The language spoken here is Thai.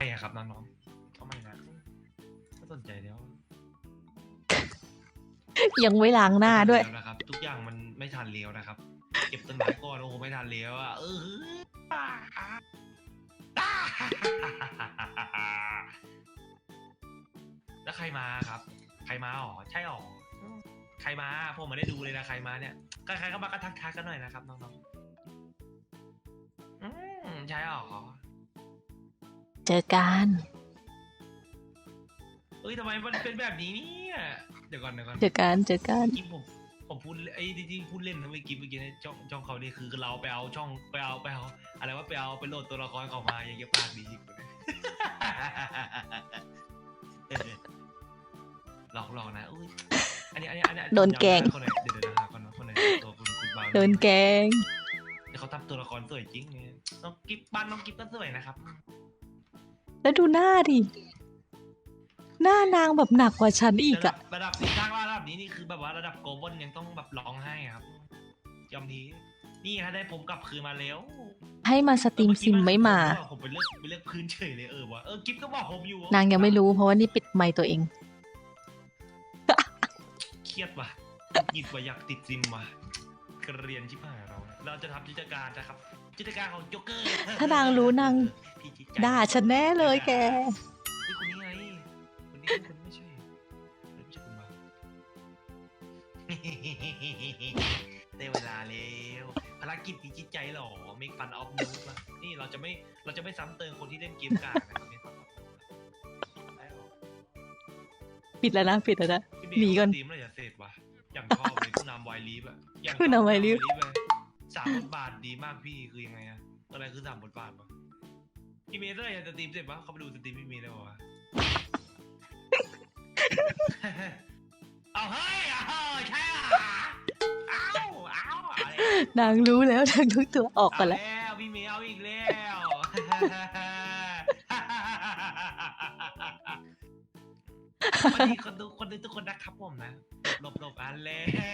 น้องๆทำไมนะไม่สนใจแล้วยังไม่ล้างหน้าด้วย ไม่ทันแล้นะครับ ทุกอย่างมันไม่ทันเลี้ยวนะครับ เก็บต้นไม้ก่อนโอ้โหไม่ทันเลี้ยวอะเออแล้วใครมาครับ ใครมาอ๋อใช่อ๋อใครมาผมไม่ได้ดูเลยนะใครมาเนี่ยใครๆก็มากระทักทายกันหน่อยนะครับน้องๆอืมใช่อ๋อ เจอกันเอ้ยทำไมมันเป็นแบบนี้เนี่ยเดี๋ยวก่อนเดี๋ยวก่อนเจอกันเจอกันเมื่อกี้ผมผมพูดไอ้ที่พูดเล่นนะเมื่อกี้เมื่อกี้ในช่องช่องเขานี่คือเราไปเอาช่องไปเอาไปเอาอะไรว่าไปเอาไปโหลดตัวละครเขามาอย่างเงี้ยปากดีอีกเลยเออหลอกหลอกนะอุ้ยอันนี้อันนี้อันนี้โดนแกล้ง คนไหนเดี๋ยวเดี๋ยวนะครับคนไหนคนไหนตัวคุณคุณบาวโดนแกงเดี๋ยวเขาทำตัวละครสวยจริงเนี่ยน้องกิฟบ้านน้องกิฟก็สวยนะครับ แล้วดูหน้าดิ หน้านางแบบหนักกว่าฉันอีกระดัอะบระดับสีข้างว่าระดับนี้นี่คือแบบว่าระดับโกลบอลยังต้องแบบร้องไห้ครับยอมทีนี่ฮะได้ผมกลับคืนมาแล้วให้มาสตรีมซิมไม่มา ผมไปเลือกไปเลือกพื้นเฉยเลยเออวะเออกิฟก็บอกผมอยู่นางยังไม่รู้เพราะว่านี่ปิดไมค์ตัวเอง เครียดว่ะหยิบว่าอยากติดซิมว่ะกระเรียนชิบหายเราเนี่ยเราจะทำจิตรการนะครับจิตรการของโจ๊กเกอร์ ถ้านางรู้นางพี่จิตใจ ด่าฉันแน่เลยแก นี่คนนี้ไงคนนี้คนไม่ใช่ไม่ใช่คุณมาได้เวลาแล้วภารกิจพิจิตใจหรอ make fun of noob อะนี่เราจะไม่เราจะไม่ซ้ำเติมคนที่เล่นเกมกากนะครับ make fun of noob ได้หรอปิดแล้วนะปิดแล้วนะ พี่เบลหนีก่อนตีมอะไรอย่าเสร็จวะอย่างชอบเลยผู้นำไวลีฟอะอย่างผู้นำไวลีฟผู้นำไวอะสามบทบาทดีมากพี่คือยังไงอะอะไรคือสามบทบาทวะ พี่เมย์เมื่อไหร่จะสตรีมเสร็จปะเขาไปดูสตรีมพี่เมย์ได้ปะวะ เอาเฮ้ยเอาใช่อะเอาเอาเอาแล้วนางรู้แล้วนางทุกตัวออกไปแล้ว เอาพี่เมย์เอาอีกแล้ววันนี้คนดูคนดูทุกคนนะครับผมนะหลบหลบอันแล้ว